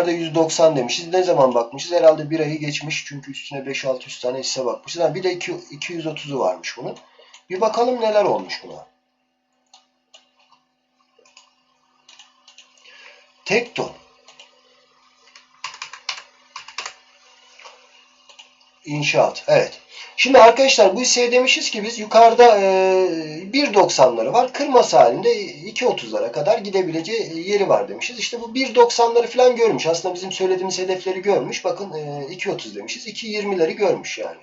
Yukarıda 190 demişiz. Ne zaman bakmışız? Herhalde bir ayı geçmiş. Çünkü üstüne 5-600 tane hisse bakmışız. Ha, bir de 2, 230'u varmış bunun. Bir bakalım neler olmuş buna. Tekton. İnşaat. Evet. Şimdi arkadaşlar bu hisseye demişiz ki biz yukarıda e, 1.90'ları var. Kırması halinde 2.30'lara kadar gidebileceği yeri var demişiz. İşte bu 1.90'ları falan görmüş. Aslında bizim söylediğimiz hedefleri görmüş. Bakın e, 2.30 demişiz. 2.20'leri görmüş yani.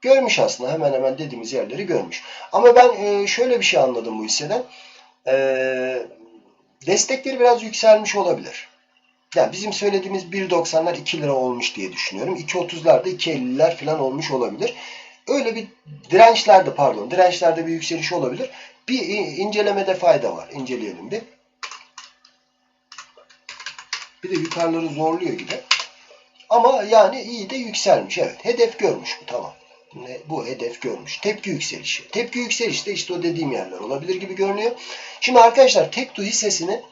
Görmüş aslında hemen hemen dediğimiz yerleri görmüş. Ama ben e, şöyle bir şey anladım bu hisseden. E, destekleri biraz yükselmiş olabilir. Yani bizim söylediğimiz 1.90'lar 2 lira olmuş diye düşünüyorum. 2.30'lar da 2.50'ler falan olmuş olabilir. Öyle bir dirençlerde pardon dirençlerde bir yükseliş olabilir. Bir incelemede fayda var. İnceleyelim bir. Bir de yukarıları zorluyor gibi. Ama yani iyi de yükselmiş. Evet. Hedef görmüş bu. Tamam. Bu hedef görmüş. Tepki yükselişi. Tepki yükselişi de işte o dediğim yerler olabilir gibi görünüyor. Şimdi arkadaşlar Tektu hissesinin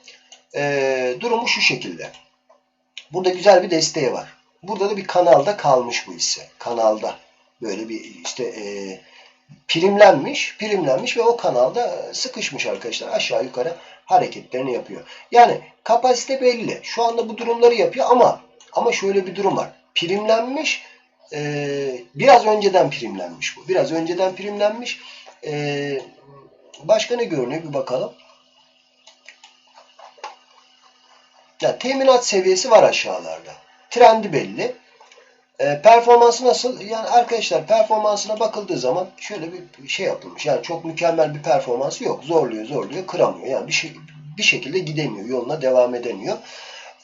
e, durumu şu şekilde. Burada güzel bir desteği var. Burada da bir kanalda kalmış bu hisse. Kanalda. Böyle bir işte e, primlenmiş, primlenmiş ve o kanalda sıkışmış arkadaşlar. Aşağı yukarı hareketlerini yapıyor. Yani kapasite belli. Şu anda bu durumları yapıyor ama ama şöyle bir durum var. Primlenmiş, e, biraz önceden primlenmiş bu. Biraz önceden primlenmiş. E, başka ne görünüyor bir bakalım. Yani teminat seviyesi var aşağılarda. Trendi belli. E, performansı nasıl? Yani arkadaşlar performansına bakıldığı zaman şöyle bir şey yapılmış. Yani çok mükemmel bir performansı yok. Zorluyor, zorluyor, kıramıyor. Yani bir, şey, bir şekilde gidemiyor. Yoluna devam edemiyor.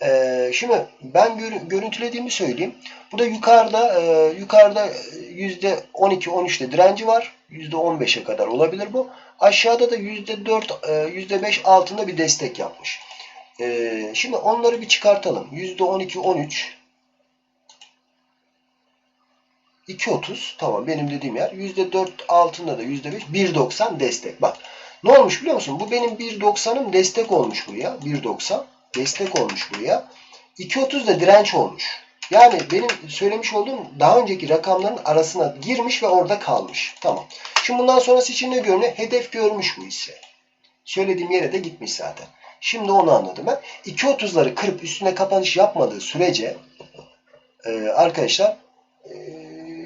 E, şimdi ben gör, görüntülediğimi söyleyeyim. Bu da yukarıda e, yukarıda %12-13'te direnci var. %15'e kadar olabilir bu. Aşağıda da %4, %5 altında bir destek yapmış. Ee, şimdi onları bir çıkartalım. %12, 13 2.30 tamam benim dediğim yer. %4 altında da %5 1.90 destek. Bak ne olmuş biliyor musun? Bu benim 1.90'ım destek olmuş buraya. 1.90 destek olmuş buraya. 2.30 da direnç olmuş. Yani benim söylemiş olduğum daha önceki rakamların arasına girmiş ve orada kalmış. Tamam. Şimdi bundan sonrası için ne görünüyor? Hedef görmüş bu hisse. Söylediğim yere de gitmiş zaten. Şimdi onu anladım ben. 2.30'ları kırıp üstüne kapanış yapmadığı sürece e, arkadaşlar e,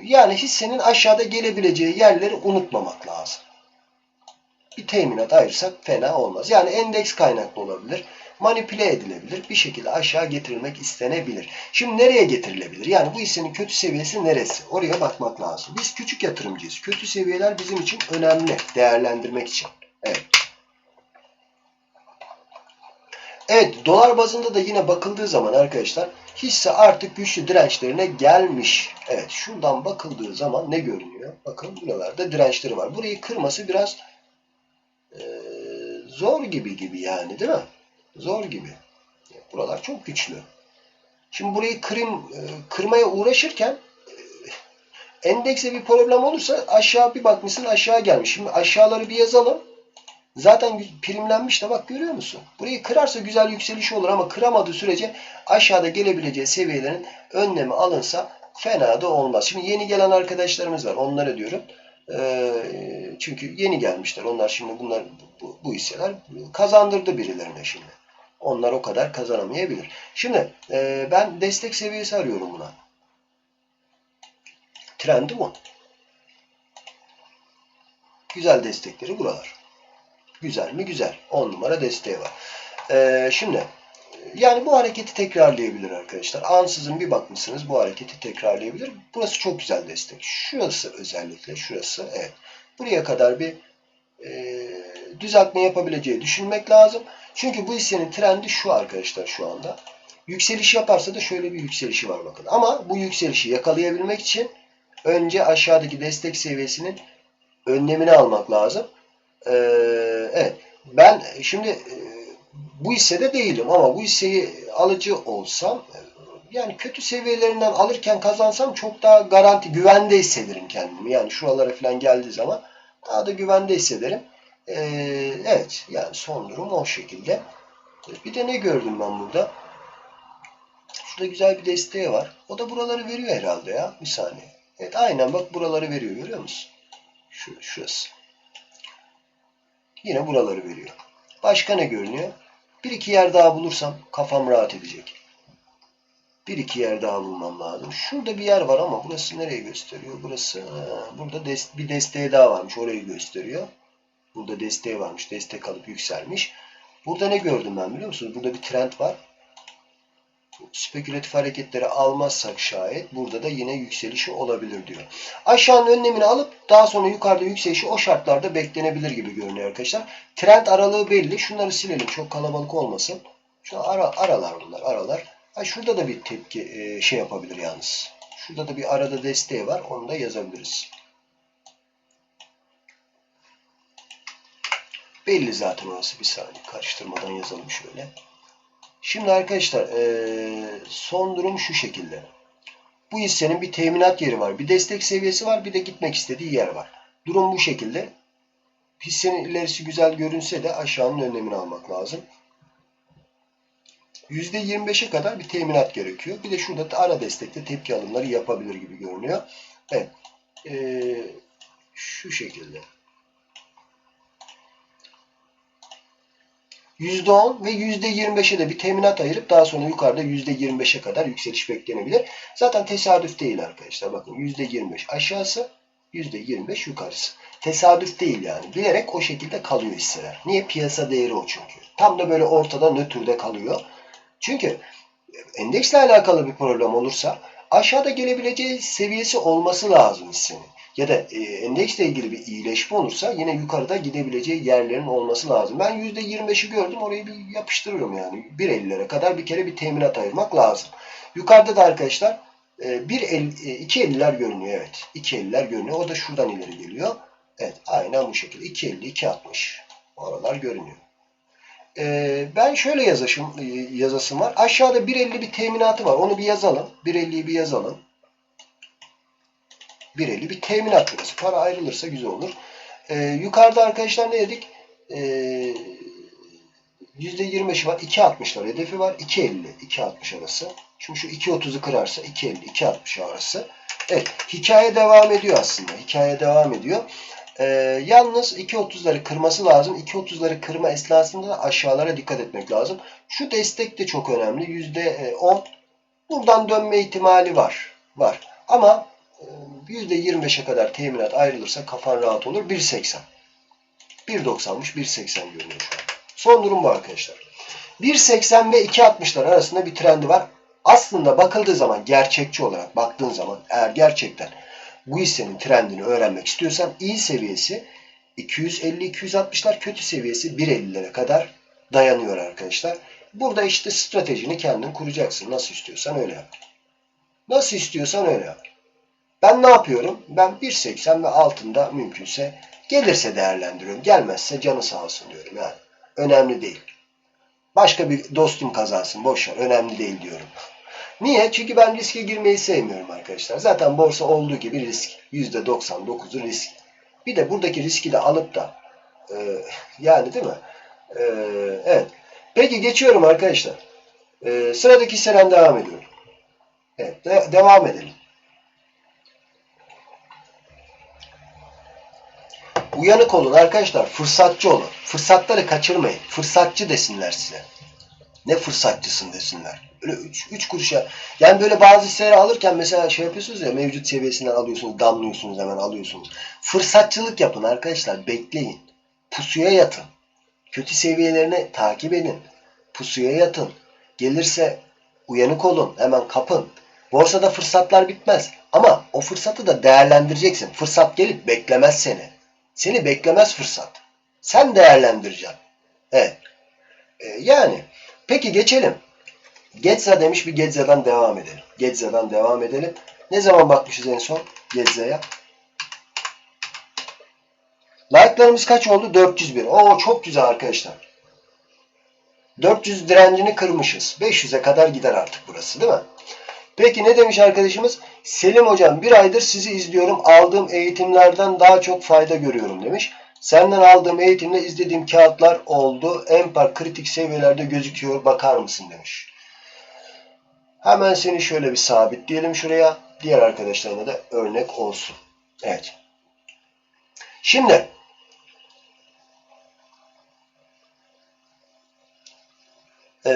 yani hissenin aşağıda gelebileceği yerleri unutmamak lazım. Bir teminat ayırsak fena olmaz. Yani endeks kaynaklı olabilir. Manipüle edilebilir. Bir şekilde aşağı getirilmek istenebilir. Şimdi nereye getirilebilir? Yani bu hissenin kötü seviyesi neresi? Oraya bakmak lazım. Biz küçük yatırımcıyız. Kötü seviyeler bizim için önemli. Değerlendirmek için. Evet. Dolar bazında da yine bakıldığı zaman arkadaşlar hisse artık güçlü dirençlerine gelmiş. Evet şuradan bakıldığı zaman ne görünüyor? Bakın buralarda dirençleri var. Burayı kırması biraz e, zor gibi gibi yani değil mi? Zor gibi. Buralar çok güçlü. Şimdi burayı kırım, kırmaya uğraşırken endekse bir problem olursa aşağı bir bakmışsın aşağı gelmiş. Şimdi aşağıları bir yazalım. Zaten primlenmiş de bak görüyor musun? Burayı kırarsa güzel yükseliş olur ama kıramadığı sürece aşağıda gelebileceği seviyelerin önlemi alınsa fena da olmaz. Şimdi yeni gelen arkadaşlarımız var. Onlara diyorum. Ee, çünkü yeni gelmişler. Onlar şimdi bunlar bu, bu hisseler kazandırdı birilerine şimdi. Onlar o kadar kazanamayabilir. Şimdi e, ben destek seviyesi arıyorum buna. Trendi bu. Güzel destekleri buralar. Güzel mi? Güzel. 10 numara desteği var. Ee, şimdi yani bu hareketi tekrarlayabilir arkadaşlar. Ansızın bir bakmışsınız bu hareketi tekrarlayabilir. Burası çok güzel destek. Şurası özellikle şurası. Evet. Buraya kadar bir e, düzeltme yapabileceği düşünmek lazım. Çünkü bu hissenin trendi şu arkadaşlar şu anda. Yükseliş yaparsa da şöyle bir yükselişi var bakın. Ama bu yükselişi yakalayabilmek için önce aşağıdaki destek seviyesinin önlemini almak lazım. Ee, evet. Ben şimdi e, bu hissede değilim ama bu hisseyi alıcı olsam e, yani kötü seviyelerinden alırken kazansam çok daha garanti, güvende hissederim kendimi. Yani şuralara falan geldiği zaman daha da güvende hissederim. Ee, evet yani son durum o şekilde. Bir de ne gördüm ben burada? Şurada güzel bir desteği var. O da buraları veriyor herhalde ya. Bir saniye. Evet aynen bak buraları veriyor. Görüyor musun? Şu, şurası. Yine buraları veriyor. Başka ne görünüyor? Bir iki yer daha bulursam kafam rahat edecek. Bir iki yer daha bulmam lazım. Şurada bir yer var ama burası nereye gösteriyor? Burası burada des bir desteği daha varmış. Orayı gösteriyor. Burada desteği varmış. Destek alıp yükselmiş. Burada ne gördüm ben biliyor musunuz? Burada bir trend var. Spekülatif hareketleri almazsak şayet burada da yine yükselişi olabilir diyor. Aşağının önlemini alıp daha sonra yukarıda yükselişi o şartlarda beklenebilir gibi görünüyor arkadaşlar. Trend aralığı belli. Şunları silelim. Çok kalabalık olmasın. Şu ara, aralar bunlar. Aralar. Ha, şurada da bir tepki e, şey yapabilir yalnız. Şurada da bir arada desteği var. Onu da yazabiliriz. Belli zaten orası. Bir saniye karıştırmadan yazalım şöyle. Şimdi arkadaşlar son durum şu şekilde. Bu hissenin bir teminat yeri var. Bir destek seviyesi var. Bir de gitmek istediği yer var. Durum bu şekilde. Hissenin ilerisi güzel görünse de aşağının önlemini almak lazım. %25'e kadar bir teminat gerekiyor. Bir de şurada da ara destekte tepki alımları yapabilir gibi görünüyor. Evet. Ee, şu şekilde. %10 ve %25'e de bir teminat ayırıp daha sonra yukarıda %25'e kadar yükseliş beklenebilir. Zaten tesadüf değil arkadaşlar. Bakın %25 aşağısı, %25 yukarısı. Tesadüf değil yani. Bilerek o şekilde kalıyor hisseler. Niye? Piyasa değeri o çünkü. Tam da böyle ortada nötrde kalıyor. Çünkü endeksle alakalı bir problem olursa aşağıda gelebileceği seviyesi olması lazım hissenin. Ya da e, endeksle ilgili bir iyileşme olursa yine yukarıda gidebileceği yerlerin olması lazım. Ben %25'i gördüm orayı bir yapıştırıyorum yani. 1.50'lere kadar bir kere bir teminat ayırmak lazım. Yukarıda da arkadaşlar e, 2.50'ler görünüyor evet. 2.50'ler görünüyor. O da şuradan ileri geliyor. Evet aynen bu şekilde. 2.50, 2.60 oralar görünüyor. Ee, ben şöyle yazışım, e, yazasım var. Aşağıda 1.50 bir teminatı var. Onu bir yazalım. 1.50'yi bir yazalım. 1.50 bir teminat burası. Para ayrılırsa güzel olur. Ee, yukarıda arkadaşlar ne dedik? Ee, %25'i var. 2.60'lar hedefi var. 2.50, 2.60 arası. Şimdi şu 2.30'u kırarsa 2.50, 2.60 arası. Evet. Hikaye devam ediyor aslında. Hikaye devam ediyor. Ee, yalnız 2.30'ları kırması lazım. 2.30'ları kırma esnasında da aşağılara dikkat etmek lazım. Şu destek de çok önemli. %10. Buradan dönme ihtimali var. Var. Ama %25'e kadar teminat ayrılırsa kafan rahat olur. 1.80. 1.90'mış 1.80 görünüyor. Son durum bu arkadaşlar. 1.80 ve 2.60'lar arasında bir trendi var. Aslında bakıldığı zaman gerçekçi olarak baktığın zaman eğer gerçekten bu hissenin trendini öğrenmek istiyorsan iyi seviyesi 250-260'lar kötü seviyesi 1.50'lere kadar dayanıyor arkadaşlar. Burada işte stratejini kendin kuracaksın. Nasıl istiyorsan öyle yap. Nasıl istiyorsan öyle yap. Ben ne yapıyorum? Ben 1.80 ve altında mümkünse gelirse değerlendiriyorum. Gelmezse canı sağ olsun diyorum yani. Önemli değil. Başka bir dostum kazansın. Boşver. Önemli değil diyorum. Niye? Çünkü ben riske girmeyi sevmiyorum arkadaşlar. Zaten borsa olduğu gibi risk. %99'u risk. Bir de buradaki riski de alıp da e, yani değil mi? E, evet. Peki geçiyorum arkadaşlar. E, sıradaki hisseden devam ediyorum. Evet. De devam edelim. Uyanık olun arkadaşlar. Fırsatçı olun. Fırsatları kaçırmayın. Fırsatçı desinler size. Ne fırsatçısın desinler. Öyle 3 kuruşa. Yani böyle bazı hisseleri alırken mesela şey yapıyorsunuz ya mevcut seviyesinden alıyorsunuz, damlıyorsunuz hemen alıyorsunuz. Fırsatçılık yapın arkadaşlar. Bekleyin. Pusuya yatın. Kötü seviyelerini takip edin. Pusuya yatın. Gelirse uyanık olun. Hemen kapın. Borsada fırsatlar bitmez. Ama o fırsatı da değerlendireceksin. Fırsat gelip beklemez seni. Seni beklemez fırsat. Sen değerlendireceksin. Evet. Ee, yani. Peki geçelim. Getza demiş bir Getza'dan devam edelim. Getza'dan devam edelim. Ne zaman bakmışız en son Getza'ya? Like'larımız kaç oldu? 401. Oo çok güzel arkadaşlar. 400 direncini kırmışız. 500'e kadar gider artık burası değil mi? Peki ne demiş arkadaşımız? Selim hocam bir aydır sizi izliyorum. Aldığım eğitimlerden daha çok fayda görüyorum demiş. Senden aldığım eğitimde izlediğim kağıtlar oldu. Empar kritik seviyelerde gözüküyor. Bakar mısın demiş. Hemen seni şöyle bir sabitleyelim şuraya. Diğer arkadaşlarına da örnek olsun. Evet. Şimdi Ee,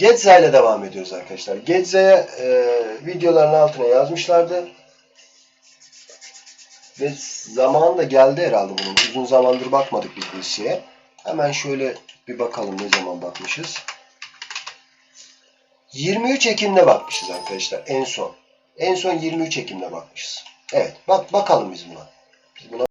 Getza ile devam ediyoruz arkadaşlar. Getza'ya e, videoların altına yazmışlardı. Ve zamanı da geldi herhalde bunun. Uzun zamandır bakmadık biz bu. Hemen şöyle bir bakalım ne zaman bakmışız. 23 Ekim'de bakmışız arkadaşlar en son. En son 23 Ekim'de bakmışız. Evet bak bakalım biz buna. Biz buna